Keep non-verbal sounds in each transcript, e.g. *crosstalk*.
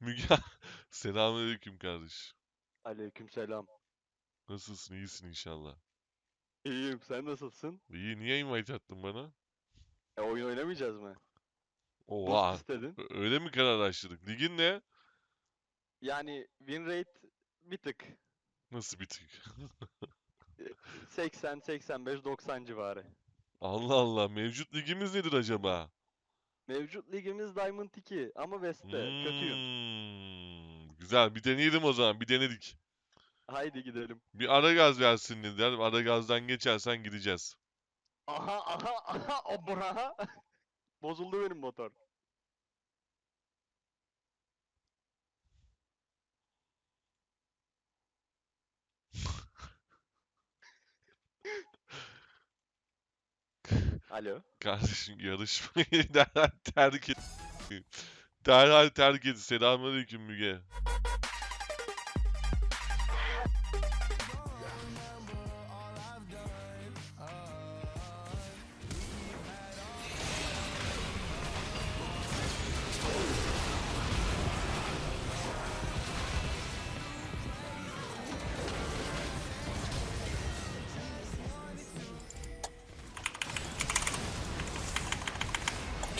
Müge *laughs* Selamünaleyküm kardeş. Aleykümselam. Nasılsın? İyisin inşallah. İyiyim, sen nasılsın? İyi. Niye invite attın bana? E, oyun oynamayacağız mı? Oha. istedin. Öyle mi kararlaştırdık? Ligin ne? Yani win rate bir tık. Nasıl bir tık? 80, 85, 90 civarı. *laughs* Allah Allah. Mevcut ligimiz nedir acaba? Mevcut ligimiz Diamond 2 ama West'te. Kötüyüm. Hmm, Güzel. Bir deneyelim o zaman. Bir denedik. Haydi gidelim. Bir ara gaz versin dediler. Ara gazdan geçersen gideceğiz. Aha aha aha obra. *laughs* Bozuldu benim motor. Alo. Kardeşim yarışmayı *laughs* derhal terk et. Derhal terk et. Selamünaleyküm Müge.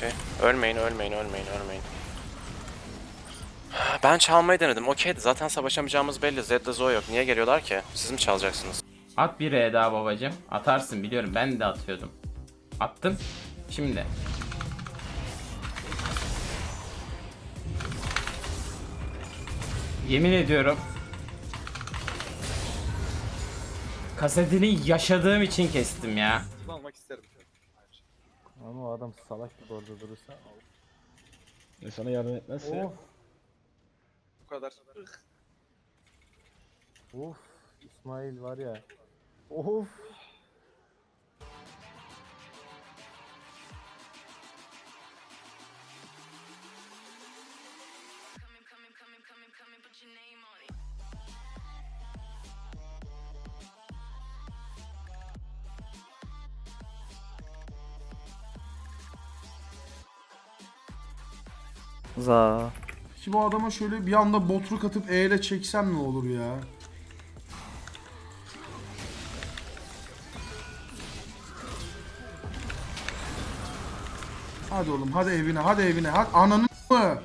Okey. Ölmeyin, ölmeyin, ölmeyin, ölmeyin. Ben çalmayı denedim. Okeydi. Zaten savaşamayacağımız belli. Zed'de Zoe yok. Niye geliyorlar ki? Siz mi çalacaksınız? At bir E daha babacım. Atarsın biliyorum ben de atıyordum. Attım. Şimdi. Yemin ediyorum. Kasetini yaşadığım için kestim ya. Ama o adam salak gibi orada durursa. E sana yardım etmezse. Of. Bu kadar. Of. İsmail var ya. Of. Za. Şimdi bu adama şöyle bir anda botruk atıp E ile çeksem ne olur ya? Hadi oğlum hadi evine hadi evine hadi ananı mı?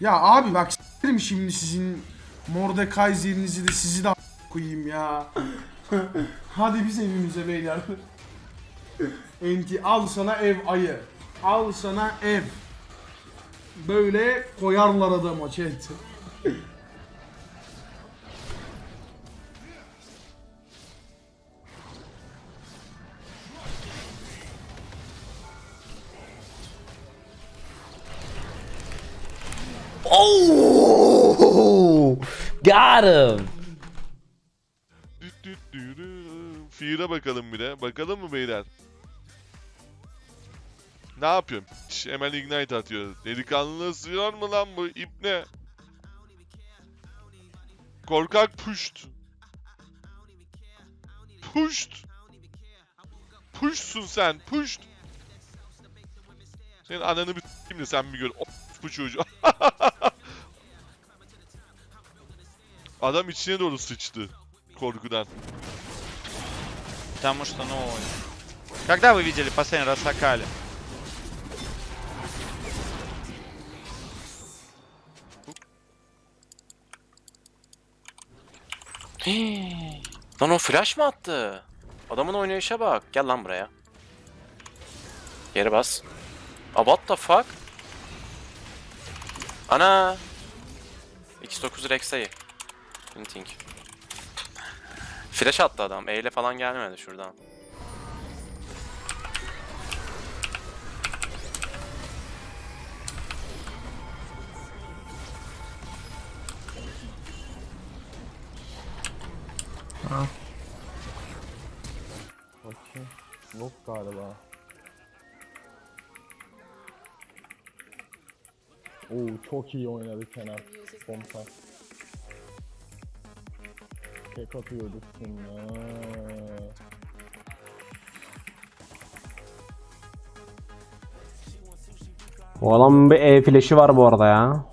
Ya abi bak s**erim şimdi sizin Mordekaiser'inizi de sizi de koyayım ya. hadi biz evimize beyler. Enti al sana ev ayı. Al sana ev. Böyle koyarlar adama chat. Oh! Got him. Fear'a bakalım bir de. Bakalım mı beyler? Ne yapıyorum? Şş, hemen ignite atıyor. Delikanlı sığıyor mu lan bu ipne? Korkak puşt. Puşt. Puşsun sen, puşt. Senin ananı bir s**eyim de sen bir gör. O bu çocuğu. *laughs* Adam içine doğru sıçtı. Korkudan. Потому что, ну... Когда вы видели последний раз Акали? Hii. *gasps* Lan o flash mı attı? Adamın oynayışa bak. Gel lan buraya. Geri bas. A what the fuck? Ana. X9 Rex'e Hinting. Flash attı adam. E ile falan gelmedi şuradan. Bakayım. Yok galiba. Oo çok iyi oynadı Kenan. Komutan. Tek atıyorduk ya. O adamın bir E flash'i var bu arada ya.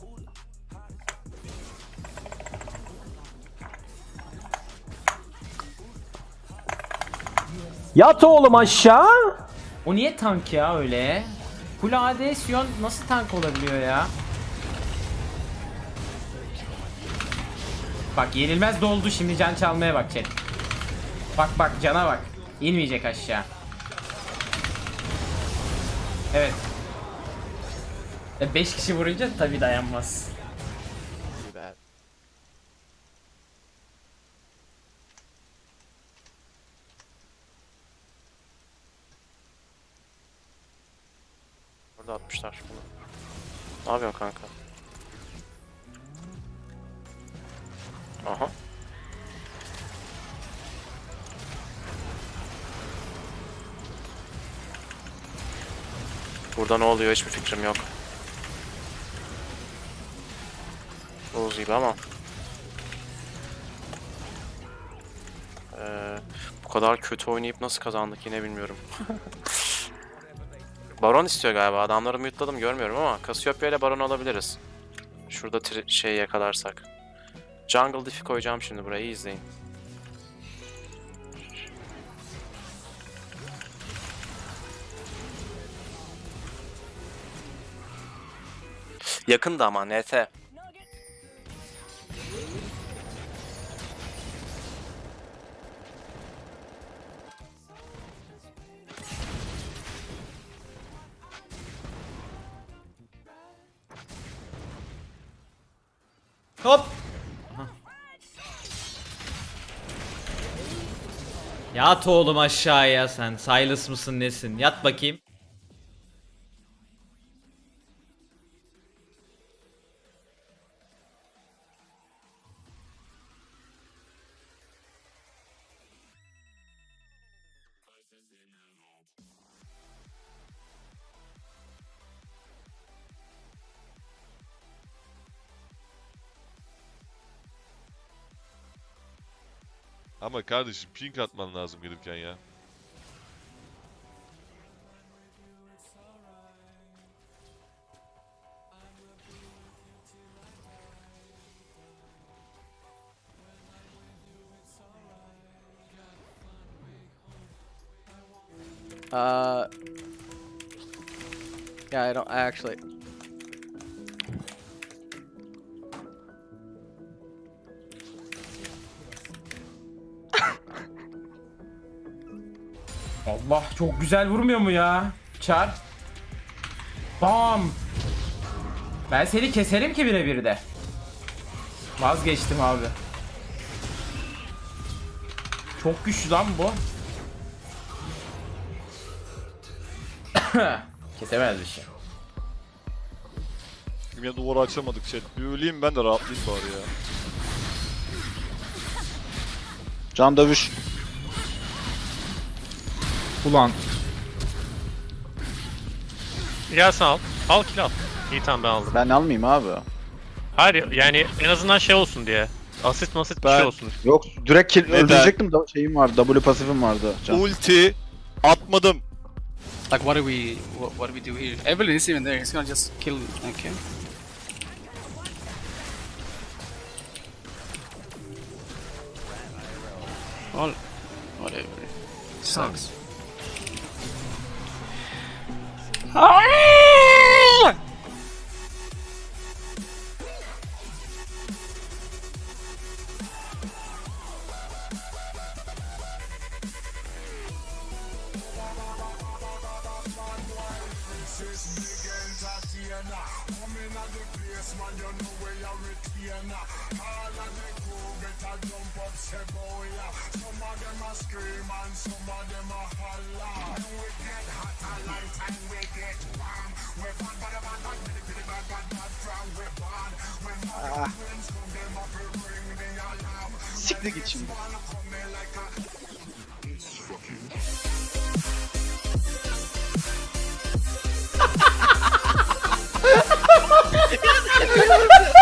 Yat oğlum aşağı. O niye tank ya öyle? Full AD Sion nasıl tank olabiliyor ya? Bak yenilmez doldu şimdi can çalmaya bak chat. Bak bak cana bak. İnmeyecek aşağı. Evet. 5 kişi vurunca tabi dayanmaz. Burada atmışlar bunu. Ne yapıyorsun kanka? Aha. Burada ne oluyor hiçbir fikrim yok. Buz gibi ama. Ee, bu kadar kötü oynayıp nasıl kazandık yine bilmiyorum. *laughs* Baron istiyor galiba. Adamları mute'ladım görmüyorum ama Cassiopeia ile Baron alabiliriz. Şurada tri- şey yakalarsak. Jungle diff'i koyacağım şimdi buraya iyi izleyin. Yakında ama NT. Hop. Yat oğlum aşağıya sen. Silas mısın nesin? Yat bakayım. Ama kardeşim pink atman lazım gelirken ya. Uh, yeah, I don't I actually. Allah çok güzel vurmuyor mu ya? Çar. Bam. Ben seni keserim ki birebir de. Vazgeçtim abi. Çok güçlü lan bu. *coughs* Kesemez bir şey. Yine duvarı açamadık chat. Bir öleyim ben de rahatlayayım bari ya. Can dövüş. Ulan. İlyas al. Al kill al. İyi tamam ben aldım. Ben almayayım abi. Hayır yani en azından şey olsun diye. Asist masit bir Ben- şey olsun. Yok direkt kill Neden? öldürecektim da şeyim vardı. W pasifim vardı. Can. Ulti atmadım. Like, what do we what, what do we do here? Evelyn is even there. He's gonna just kill. Okay. Well, whatever. Sucks. Oh! Siktir git şimdi. Tak *laughs*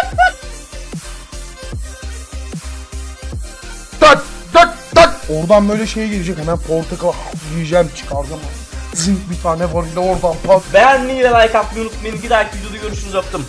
Oradan böyle şey gelecek hemen portakal yiyeceğim çıkaracağım. Zink bir tane var bir de oradan pat. Beğenmeyi ve like atmayı unutmayın. Bir dahaki videoda görüşürüz öptüm.